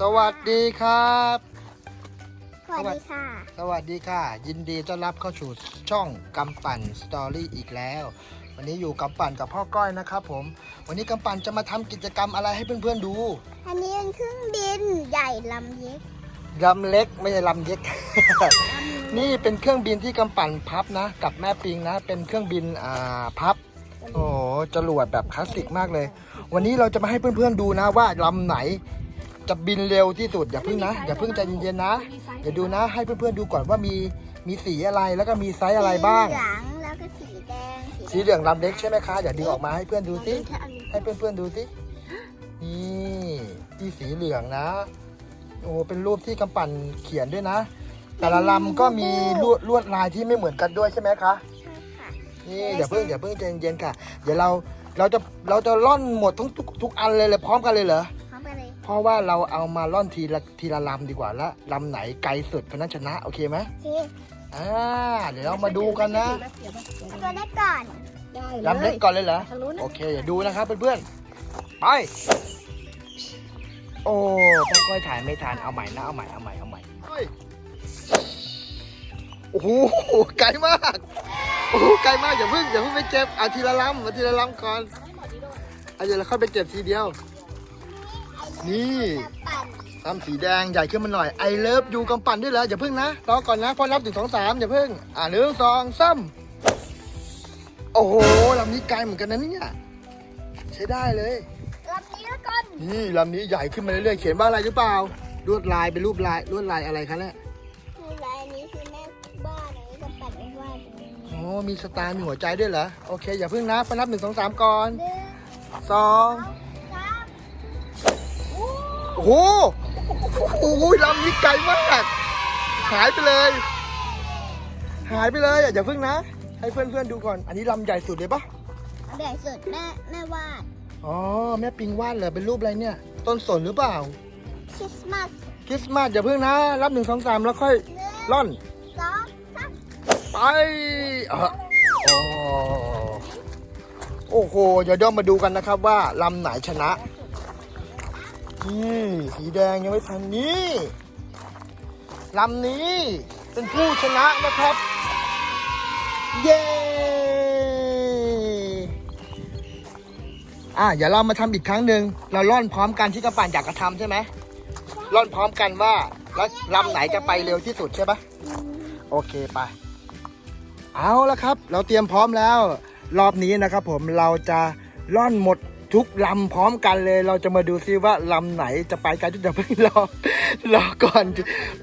สวัสดีครับ สวัสดีค่ะ สวัสดีค่ะ ยินดีต้อนรับเข้าสู่ช่องกำปั่นสตอรี่อีกแล้ว วันนี้อยู่กำปั่นกับพ่อก้อยนะครับผม วันนี้กำปั่นจะมาทำกิจกรรมอะไรให้เพื่อนๆดูอันนี้เป็นเครื่องบินใหญ่ลำเล็กลำเล็กไม่ใช่ลำเล็ก นี่เป็นเครื่องบินที่กำปั่นพับนะ กับแม่ปิงนะ เป็นเครื่องบินอ่าพับ โอ้โหจรวดแบบคลาสสิกมากเลย วันนี้เราจะมาให้เพื่อนๆดูนะว่าลำไหน จะบินเร็วที่สุดอย่าเพิ่งนะอย่าเพิ่งใจเย็นๆนะเดี๋ยวดูนะ ให้เพื่อนๆดูก่อนว่ามีมีสีอะไรแล้วก็มีไซส์อะไรบ้าง สีเหลืองแล้วก็สีแดงสีเหลืองลำเล็กใช่ไหมคะเดี๋ยวดึงออกมาให้เพื่อนดูสิแค่อันนี้ให้เพื่อนๆดูสินี่ที่สีเหลืองนะ โอ้เป็นรูปที่กำปั่นเขียนด้วยนะ แต่ละลำก็มีลวดลวดลายที่ไม่เหมือนกันด้วยใช่ไหมคะใช่ค่ะนี่อย่าเพิ่งอย่าเพิ่งใจเย็นๆค่ะ เดี๋ยวเราเราจะเราจะล่อนหมดทั้งทุกทุกอันเลยเลยพร้อมกันเลยเหรอพร้อมกัน เลยเพราะว่าเราเอามาล่อนทีละทีละลำดีกว่าแล้วลำไหนไกลสุดคนนั้นชนะ โอเคไหมโอเคอ่าเดี๋ยวเรามาดูกันนะตัวแรกก่อนได้ลำเล็กก่อนเลยเหรอทางนู้นโอเคเดี๋ยวดูนะครับเพื่อนๆไปโอ้พ่อก้อยถ่ายไม่ทันเอาใหม่นะเอาใหม่เอาใหม่เอาใหม่เฮ้ยโอ้โหไกลมากโอ้โหไกลมากอย่าเพิ่งอย่าเพิ่งไปเจ็บเอาทีละลำเอาทีละลำก่อนเอาเดี๋ยวเราค่อยไปเจ็บทีเดียว นี่ปั่นทำสีแดงใหญ่ขึ้นมาหน่อยไอเลิฟยูกำปั่นด้วยเหรออย่าเพิ่งนะรอก่อนนะพอนับถึงสองสามอย่าเพิ่ง อ่าหนึ่งสองสามโอ้โหลำนี้ไกลเหมือนกันนะเนี่ยใช้ได้เลยลำนี้แล้วกันนี่ลำนี้ใหญ่ขึ้นมาเรื่อยๆเขียนว่าอะไรหรือเปล่าลวดลายเป็นรูปลายลวดลายอะไรคะเนี่ยคือลายนี้คือแม่บ้านอันนี้ก็ปั่นไม่ว่าตรงนี้โอ้มีสตาร์มีหัวใจด้วยเหรอโอเคอย่าเพิ่งนะพอนับหนึ่งสองสามก่อนหนึ่งสองสาม โอ้โหโอ้โหลำนี้ไกลมากหายไปเลย หายไปเลยอะอย่าเพิ่งนะ ให้เพื่อนๆดูก่อน อันนี้ลำใหญ่สุดเลยปะใหญ่สุดแม่แม่วาดอ๋อแม่ปิงวาดเหรอเป็นรูปอะไรเนี่ย ต้นสนหรือเปล่าคริสต์มาสคริสต์มาสอย่าเพิ่งนะรับหนึ่งสองสามแล้วค่อยหนึ่งล่อนสองสามไปเออโอ้โอ้โหเดี๋ยวเดี๋ยวมาดูกันนะครับว่าลำไหนชนะ นี่สีแดงยังไม่ทันนี่ลำนี้เป็นผู้ชนะนะครับ เย้อะเดี๋ยวเรามาทำอีกครั้งหนึ่งเราล่อนพร้อมกันที่กระป่านอยากกระทำใช่ไหมล่อนพร้อมกันว่าแล้วลำไหนจะไปเร็วที่สุดใช่ปะโอเคไปเอาละครับ เราเตรียมพร้อมแล้ว รอบนี้นะครับ ผมเราจะล่อนหมด ทุกลำพร้อมกันเลย เราจะมาดูซิว่าลำไหนจะไปกันจะเพิ่งรอรอก่อน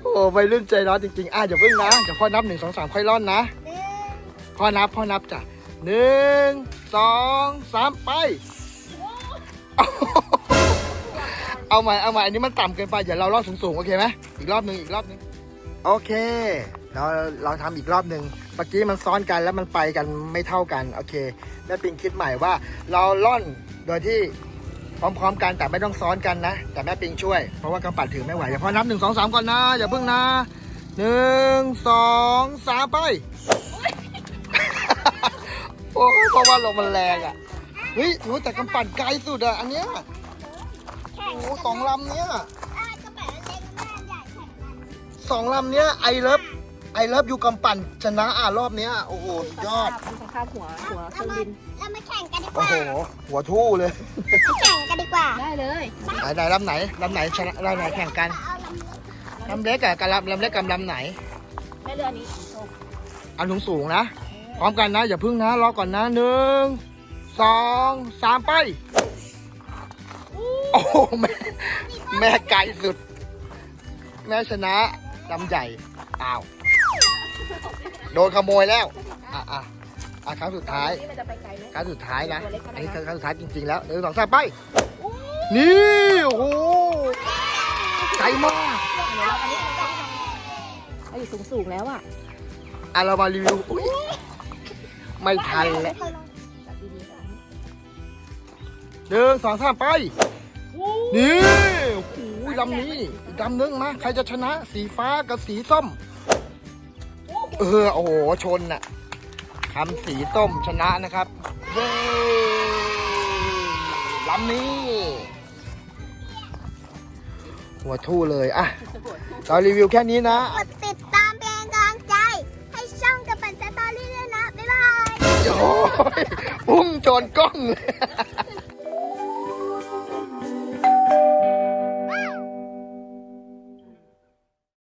โอ้วัยรุ่นใจร้อนจริงๆอะอย่าเพิ่งนะเดี๋ยวพ่อนับหนึ่งสองสามค่อยล่อนนะหนึ่งพ่อนับพ่อนับจ้ะหนึ่งสองสามไป เอาใหม่เอาใหม่อันนี้มันต่ำเกินไปเดี๋ยวเราล่อนสูงๆโอเคไหมอีกรอบหนึ่งอีกรอบหนึ่งโอเค เราเราทำอีกรอบหนึ่งเมื่อกี้มันซ้อนกันแล้วมันไปกันไม่เท่ากัน โอเคแม่ปิงคิดใหม่ว่าเราล่อน โดยที่พร้อมๆกันแต่ไม่ต้องซ้อนกันนะ แต่แม่ปิงช่วย เพราะว่ากำปัดถือไม่ไหวเดี๋ยวพอนับหนึ่งสองสามก่อนนะอย่าเพิ่งนะหนึ่งสองสามไป โอ้ยเพราะว่าลมมันแรงอะเฮ้ยโหแต่กำปั่นไกลสุดอะ อันเนี้ยโอ้สองลำเนี้ยสองลำเนี้ยไอเลิฟไอเลิฟอยู่กำปั่นชนะอะรอบเนี้ยโอ้โหสุดยอดมีสภาพหัวหัวเครื่องบิน โอ้ว่าโห หัวทู่เลยมาแข่งกันดีกว่าได้เลยไหนไหนลำไหนลำไหนชนะลำไหนแข่งกันเอาลำนี้ลำเล็กกับกับลำลำเล็กกับลำไหนแม่เรืออันนี้สีส้มอันสูงสูงๆนะ พร้อมกันนะ อย่าพึ่งนะ รอก่อนนะหนึ่งสองสามไป โอ้โหแม่แม่ไกลสุด แม่ชนะลำใหญ่อ้าว โดนขโมยแล้ว อะอะ อะครั้งสุดท้าย นี่มันจะไปไกลไหม ครั้งสุดท้ายนะ ตัวเล็กขนาดนั้น อันนี้คือครั้งสุดท้ายจริงๆแล้วหนึ่งสองสามไป นี่ โอ้โหไกลมาก เดี๋ยวเราอันนี้เราอยู่สูงสูงๆแล้วอะอะเรามารีวิวอุ๊ยไม่ทันแล้วจับดีๆก่อนหนึ่งสองสามไปนี่โอ้โหลำนี้อีกลำนึงมาใครจะชนะ สีฟ้ากับสีส้ม เออ โอ้โห ชนน่ะ ทำสีส้มชนะนะครับเย้ลำนี้ หัวทู่เลยอะเรารีวิวแค่นี้นะ กดติดตามเป็นกำลังใจ ให้ช่องกระปั่นสตอรี่ด้วยนะ บ๊ายบาย โอ้ยพุ่งโจนกล้องเลย